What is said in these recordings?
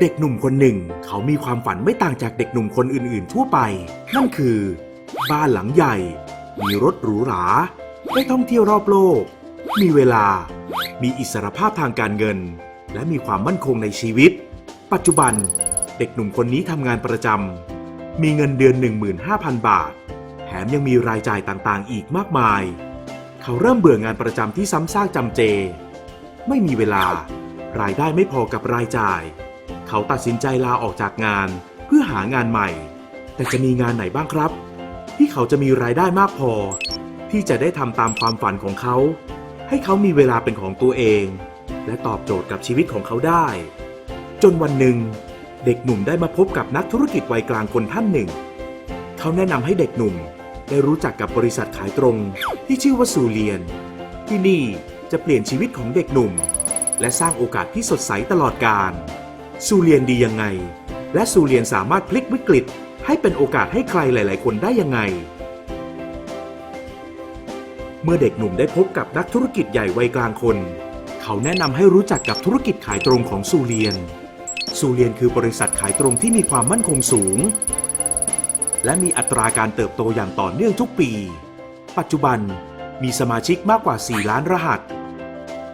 เด็กหนุ่มคนหนึ่ง เขามีความฝันไม่ต่างจากเด็กหนุ่มคนอื่นๆ ทั่วไป นั่นคือ บ้านหลังใหญ่ มีรถหรูหรา ได้ท่องเที่ยวรอบโลก มีเวลา มีอิสรภาพทางการเงิน และมีความมั่นคงในชีวิต ปัจจุบัน เด็กหนุ่มคนนี้ทำงานประจำ มีเงินเดือน 15,000 บาท แถมยังมีรายจ่ายต่างๆ อีกมากมาย เขาเริ่มเบื่องานประจำที่ซ้ำซากจำเจ ไม่มีเวลา รายได้ไม่พอกับรายจ่าย เขาตัดสินใจลาออกจากงานเพื่อหางานใหม่ แต่จะมีงานไหนบ้างครับ ที่เขาจะมีรายได้มากพอ ที่จะได้ทำตามความฝันของเขา ให้เขามีเวลาเป็นของตัวเอง และตอบโจทย์กับชีวิตของเขาได้ จนวันหนึ่ง เด็กหนุ่มได้มาพบกับนักธุรกิจวัยกลางคนท่านหนึ่ง เขาแนะนำให้เด็กหนุ่มได้รู้จักกับบริษัทขายตรงที่ชื่อว่าซูเลียน ที่นี่จะเปลี่ยนชีวิตของเด็กหนุ่ม และสร้างโอกาสที่สดใสตลอดกาล ซูเลียนดียังไง และซูเลียนสามารถพลิกวิกฤต ให้เป็นโอกาสให้ใครหลาย ๆ คนได้ยังไง เมื่อเด็กหนุ่มได้พบกับนักธุรกิจใหญ่วัยกลางคน เขาแนะนำให้รู้จักกับธุรกิจขายตรงของซูเลียน ซูเลียนคือบริษัทขายตรงที่มีความมั่นคงสูง และมีอัตราการเติบโตอย่างต่อเนื่องทุกปี ปัจจุบันมีสมาชิกมากกว่า 4 ล้านรหัส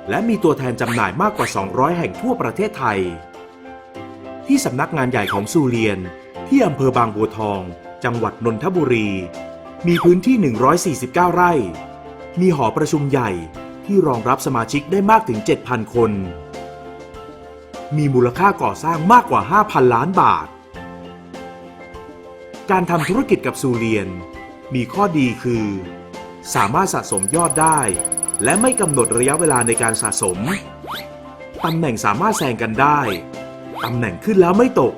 และมีตัวแทนจำหน่ายมากกว่า 200 แห่งทั่วประเทศไทย ที่สำนักงานใหญ่ของซูเลียน ที่อำเภอบางบัวทอง จังหวัดนนทบุรี มีพื้นที่ 149 ไร่ มีหอประชุมใหญ่ที่รองรับสมาชิกได้มากถึง 7,000 คน มีมูลค่าก่อสร้างมากกว่า 5,000 ล้านบาท การทำธุรกิจกับซูเลียน มีข้อดีคือ สามารถสะสมยอดได้ และไม่กำหนดระยะเวลาในการสะสม ตำแหน่งสามารถแซงกันได้ ตำแหน่งขึ้นแล้วไม่ตก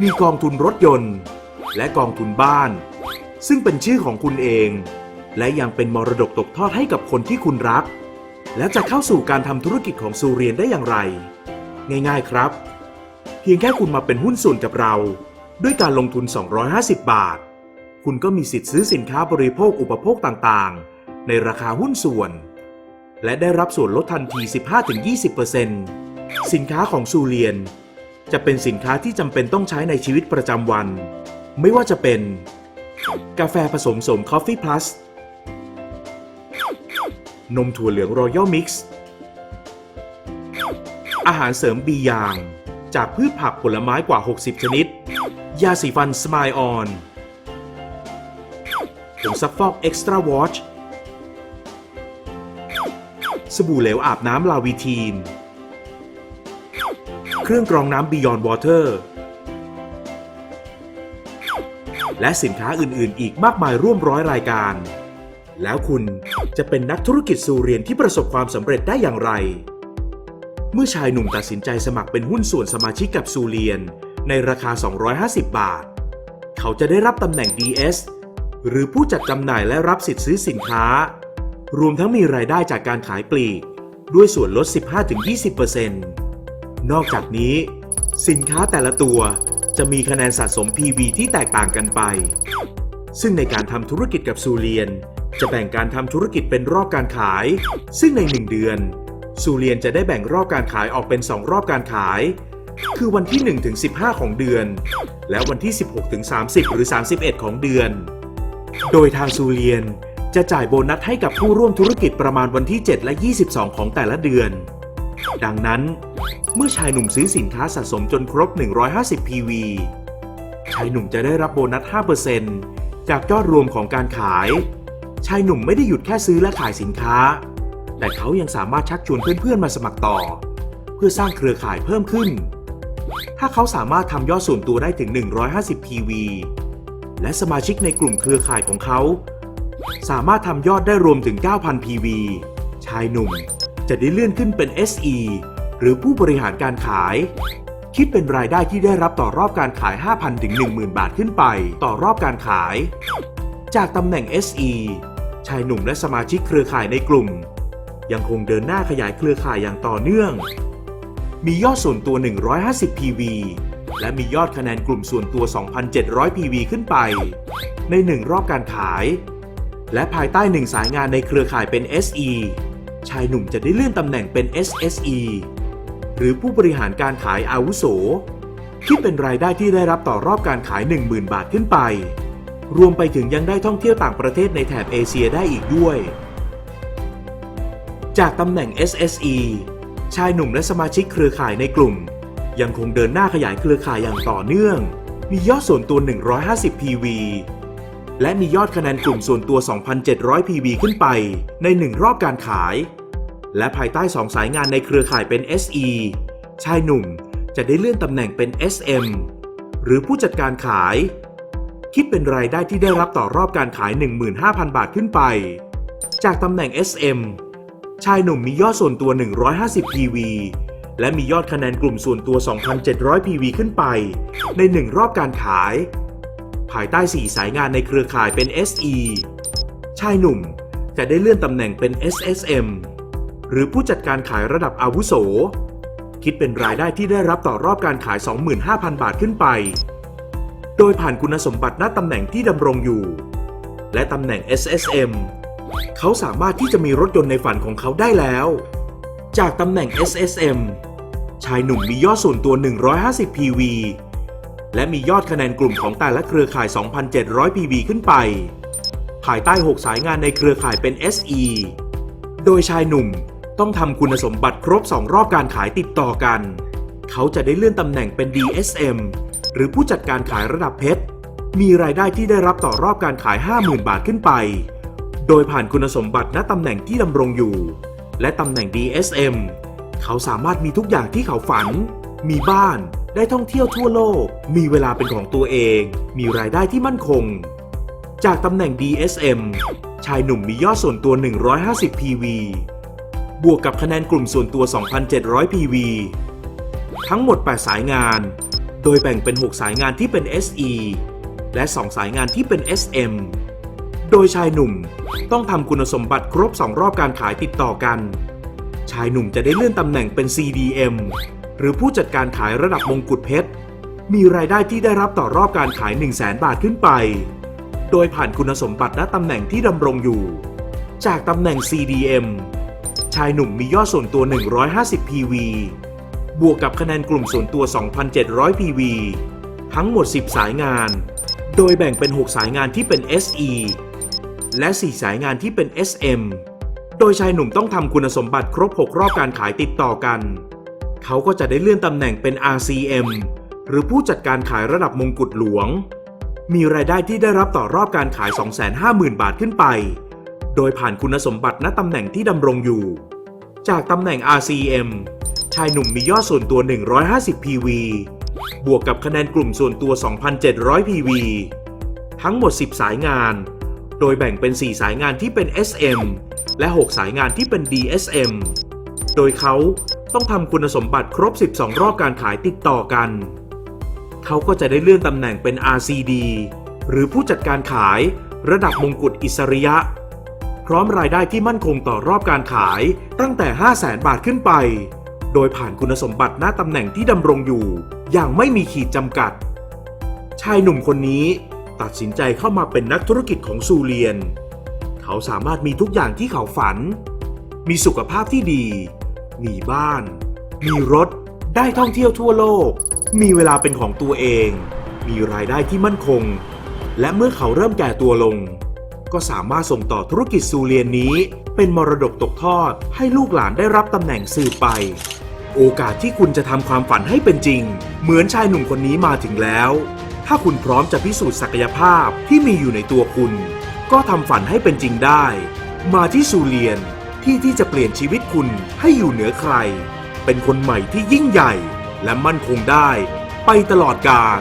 มีกองทุนรถยนต์ และกองทุนบ้าน ซึ่งเป็นชื่อของคุณเอง และยังเป็นมรดกตกทอดให้กับคนที่คุณรัก และจะเข้าสู่การทำธุรกิจของซูเรียนได้อย่างไร ง่ายๆครับ เพียงแค่คุณมาเป็นหุ้นส่วนกับเรา ด้วยการลงทุน 250 บาท คุณก็มีสิทธิ์ซื้อสินค้าบริโภคอุปโภคต่างๆ ในราคาหุ้นส่วน และได้รับส่วนลดทันที 15-20%สินค้าของซูเลียน จะเป็นสินค้าที่จำเป็นต้องใช้ในชีวิตประจำวัน ไม่ว่าจะเป็น กาแฟผสมสม Coffee Plus นมถั่วเหลืองรอยัลมิกซ์อาหารเสริมบียาง จากพืชผักผลไม้กว่า 60 ชนิด ยาสีฟันสมายออนผงซักฟอกเอ็กซ์ตร้าวอชสบู่เหลวอาบน้ำลาวีทีน เครื่องกรองน้ำ Beyond Water และสินค้าอื่น ๆ อีกมากมายร่วมร้อยรายการ แล้วคุณจะเป็นนักธุรกิจซูเรียนที่ประสบความสำเร็จได้อย่างไร เมื่อชายหนุ่มตัดสินใจสมัครเป็นหุ้นส่วนสมาชิกกับซูเลียน ในราคา 250 บาท เขาจะได้รับตำแหน่ง DS หรือผู้จัดจำหน่ายและรับสิทธิ์ซื้อสินค้า รวมทั้งมีรายได้จากการขายปลีก ด้วยส่วนลด 15-20% นอกจากนี้ สินค้าแต่ละตัวจะมีคะแนนสะสม PV ที่แตกต่างกันไป ซึ่งในการทำธุรกิจกับซูเลียน จะแบ่งการทำธุรกิจเป็นรอบการขาย ซึ่งใน 1 เดือนซูเลียนจะได้แบ่งรอบการขายออกเป็น 2 รอบการขาย คือวันที่1ถึง15 ของเดือน และวันที่ 16ถึง30 หรือ 31 ของเดือน โดยทางซูเลียนจะจ่ายโบนัสให้กับผู้ร่วมธุรกิจประมาณวันที่ 7 และ 22 ของแต่ละเดือน ดังนั้น เมื่อชายหนุ่มซื้อสินค้าสะสมจนครบ 150 PV ชายหนุ่มจะได้รับโบนัส 5%จากยอดรวมของการขาย ชายหนุ่มไม่ได้หยุดแค่ซื้อและขายสินค้า แต่เขายังสามารถชักชวนเพื่อนๆมาสมัครต่อ เพื่อสร้างเครือข่ายเพิ่มขึ้น ถ้าเขาสามารถทำยอดส่วนตัวได้ถึง 150 PV และสมาชิกในกลุ่มเครือข่ายของเขา สามารถทำยอดได้รวมถึง 9,000 PV ชายหนุ่ม จะได้เลื่อนขึ้นเป็น SE หรือผู้บริหารการขาย คิดเป็นรายได้ที่ได้รับต่อรอบการขาย 5,000 ถึง 10,000 บาทขึ้นไป ต่อรอบการขาย จากตำแหน่ง SE ชายหนุ่มและสมาชิกเครือข่ายในกลุ่ม ยังคงเดินหน้าขยายเครือข่ายอย่างต่อเนื่อง มียอดส่วนตัว 150 PV และมียอดคะแนนกลุ่มส่วนตัว 2,700 PV ขึ้นไป ใน 1 รอบการขาย และภายใต้หนึ่งสายงานในเครือข่ายเป็น SE ชายหนุ่มจะได้เลื่อนตำแหน่งเป็น SSE หรือผู้บริหารการขายอาวุโสคิดเป็นรายได้ที่ได้รับต่อรอบการขาย 10,000 บาทขึ้นไป รวมไปถึงยังได้ท่องเที่ยวต่างประเทศในแถบเอเชียได้อีกด้วย จากตำแหน่ง SSE ชายหนุ่มและสมาชิกเครือข่ายในกลุ่ม ยังคงเดินหน้าขยายเครือข่ายอย่างต่อเนื่อง มียอดส่วนตัว 150 PV และมียอดคะแนนกลุ่มส่วนตัว 2,700 PV ขึ้นไป ใน 1 รอบการขาย และภายใต้ 2 สายงานในเครือข่ายเป็น SE ชายหนุ่มจะได้เลื่อนตำแหน่งเป็น SM หรือผู้จัดการขาย คิดเป็นรายได้ที่ได้รับต่อรอบการขาย 15,000 บาทขึ้นไป จากตำแหน่ง SM ชายหนุ่มมียอดส่วนตัว 150 PV และมียอดคะแนนกลุ่มส่วนตัว 2,700 PV ขึ้นไป ใน 1 รอบการขาย ภายใต้ 4 สายงานในเครือข่ายเป็น SE ชายหนุ่มจะได้เลื่อนตำแหน่งเป็น SSM หรือผู้จัดการขายระดับอาวุโส คิดเป็นรายได้ที่ได้รับต่อรอบการขาย 25,000 บาทขึ้นไป โดยผ่านคุณสมบัติหน้าตำแหน่งที่ดำรงอยู่ และตำแหน่ง SSM เขาสามารถที่จะมีรถยนต์ในฝันของเขาได้แล้ว จากตำแหน่ง SSM ชายหนุ่มมียอดส่วนตัว 150 PV และมียอดคะแนนกลุ่มของแต่ละเครือข่าย 2,700 PV ขึ้นไป ภายใต้ 6 สายงานในเครือข่ายเป็น SE โดยชายหนุ่ม ต้องทำคุณสมบัติครบ 2 รอบการขายติดต่อกัน เขาจะได้เลื่อนตำแหน่งเป็น DSM หรือผู้จัดการขายระดับเพชร มีรายได้ที่ได้รับต่อรอบการขาย 50,000 บาทขึ้นไป โดยผ่านคุณสมบัติณตำแหน่งที่ดำรงอยู่ และตำแหน่ง DSM เขาสามารถมีทุกอย่างที่เขาฝัน มีบ้าน ได้ท่องเที่ยวทั่วโลก มีเวลาเป็นของตัวเอง มีรายได้ที่มั่นคง จากตำแหน่ง DSM ชายหนุ่มมียอดส่วนตัว 150 PV บวกกับคะแนนกลุ่มส่วนตัว 2,700 PV ทั้งหมด 8 สายงาน โดยแบ่งเป็น 6 สายงานที่เป็น SE และ 2 สายงานที่เป็น SM โดยชายหนุ่มต้องทำคุณสมบัติครบ 2 รอบการขายติดต่อกัน ชายหนุ่มจะได้เลื่อนตำแหน่งเป็น CDM หรือผู้จัดการขายระดับมงกุฎเพชร มีรายได้ที่ได้รับต่อรอบการขาย 1 0 0 0 0แบาทขึ้นไป โดยผ่านคุณสมบัติณตำแหน่งที่ดำรงอยู่ จากตำแหน่ง CDM ชายหนุ่มมียอดส่วนตัว 150 PV บวกกับคะแนนกลุ่มส่วนตัว 2,700 PV ทั้งหมด 10 สายงาน โดยแบ่งเป็น 6 สายงานที่เป็น SE และ 4 สายงานที่เป็น SM โดยชายหนุ่มต้องทำคุณสมบัติครบ 6 รอบการขายติดต่อกัน เขาก็จะได้เลื่อนตำแหน่งเป็น RCM หรือผู้จัดการขายระดับมงกุฎหลวง มีรายได้ที่ได้รับต่อรอบการขาย 250,000 บาทขึ้นไป โดยผ่านคุณสมบัติณตำแหน่งที่ดำรงอยู่ จากตำแหน่ง RCM ชายหนุ่มมียอดส่วนตัว 150 PV บวกกับคะแนนกลุ่มส่วนตัว 2,700 PV ทั้งหมด 10 สายงาน โดยแบ่งเป็น 4 สายงานที่เป็น SM และ 6 สายงานที่เป็น DSM โดยเขาต้องทำคุณสมบัติครบ 12 รอบการขายติดต่อกัน เขาก็จะได้เลื่อนตำแหน่งเป็น RCD หรือผู้จัดการขายระดับมงกุฎอิสริยะ พร้อมรายได้ที่มั่นคงต่อรอบการขายตั้งแต่ 5 0 0แสนบาทขึ้นไป โดยผ่านคุณสมบัติหน้าตำแหน่งที่ดำรงอยู่ อย่างไม่มีขีดจำกัด ชายหนุ่มคนนี้ตัดสินใจเข้ามาเป็นนักธุรกิจของซูเลียน เขาสามารถมีทุกอย่างที่เขาฝัน มีสุขภาพที่ดี มีบ้าน มีรถ ได้ท่องเที่ยวทั่วโลก มีเวลาเป็นของตัวเอง มีรายได้ที่มั่นคง และเมื่อเขาเริ่มแก่ตัวลง ก็สามารถส่งต่อธุรกิจซูเลียนนี้ เป็นมรดกตกทอดให้ลูกหลานได้รับตำแหน่งสืบไป โอกาสที่คุณจะทำความฝันให้เป็นจริง เหมือนชายหนุ่มคนนี้มาถึงแล้ว ถ้าคุณพร้อมจะพิสูจน์ศักยภาพที่มีอยู่ในตัวคุณ ก็ทำฝันให้เป็นจริงได้ มาที่ซูเลียนที่ที่จะเปลี่ยนชีวิตคุณให้อยู่เหนือใคร เป็นคนใหม่ที่ยิ่งใหญ่ และมั่นคงได้ ไปตลอดกาล